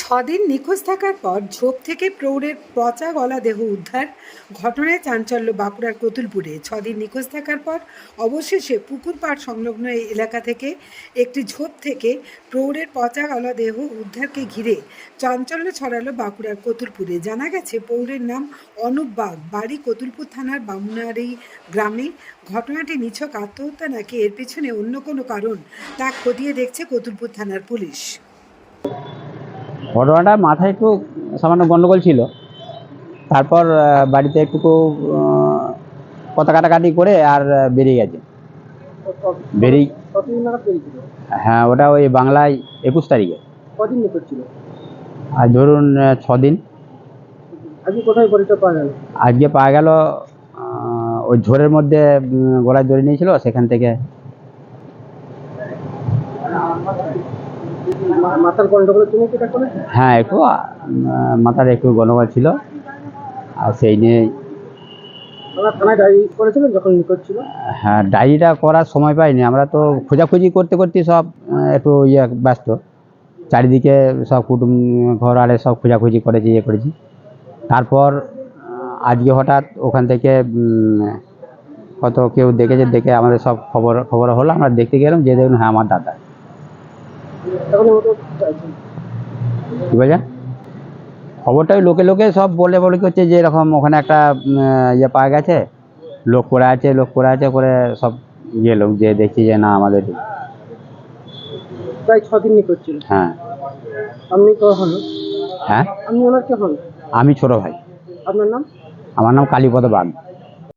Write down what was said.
ছদিন নিখোঁজ থাকার পর ঝোপ থেকে প্রৌঢ়ের পচা গলা দেহ উদ্ধার ঘটনায় চাঞ্চল্য বাঁকুড়ার কতুলপুরে। ছদিন নিখোঁজ থাকার পর অবশেষে পুকুর পাড় সংলগ্ন এলাকা থেকে একটি ঝোপ থেকে প্রৌঢ়ের পচা গলা দেহ উদ্ধারকে ঘিরে চাঞ্চল্য ছড়ালো বাঁকুড়ার কতুলপুরে। জানা গেছে, প্রৌঢ়ের নাম অনুপ বাগ, বাড়ি কতুলপুর থানার বামুনারি গ্রামে। ঘটনাটি নিছক আত্মহত্যা নাকি এর পেছনে অন্য কোনো কারণ তা খতিয়ে দেখছে কতুলপুর থানার পুলিশ। ঘটনাটা মাথায় একটু সামান্য গন্ডগোল ছিল। তারপর বাড়িতে একটু কথা কাটাকাটি করে আর বেরিয়ে গেছে। বেরিয়ে হ্যাঁ ওটা ওই বাংলায় একুশ তারিখে। আর ধরুন ছদিন। আজকে পাওয়া গেল? ওই ঝোরের মধ্যে গলায় দড়ি নিয়েছিল সেখান থেকে। মাথার গন্ডগোলের জন্য কি এটা করে হ্যাঁ একটু মাথার একটু গন্ডগোল ছিল। আর সেই নিয়ে থানায় ডায়েরি করেছিলেন যখন নিখোঁজ ছিল? হ্যাঁ ডায়েরিটা করার সময় পাইনি। আমরা তো খোঁজাখুঁজি করতে করতে সব একটু ইয়ে ব্যস্ত। চারিদিকে সব কুটুম ঘর আরে সব খোঁজাখুঁজি করেছি ইয়ে করেছি। তারপর আজকে হঠাৎ ওখান থেকে কত কেউ দেখেছে দেখে আমাদের সব খবর খবর হলো। আমরা দেখতে গেলাম যে দেখুন হ্যাঁ আমার দাদা। কী বলছেন খবরটা ওই লোকে লোকে সব বলে বলে করছে যে এরকম ওখানে একটা ইয়ে পাওয়া গেছে লোক পড়ে আছে লোক পড়ে আছে করে সব ইয়ে লোক যে দেখছি যে না আমাদের প্রায় ছ নিখোঁজ ছিল। হ্যাঁ। আপনি হ্যাঁ? আপনি ওনার কে হন? আমি ছোট ভাই। আপনার নাম? আমার নাম কালীপদ বাগ।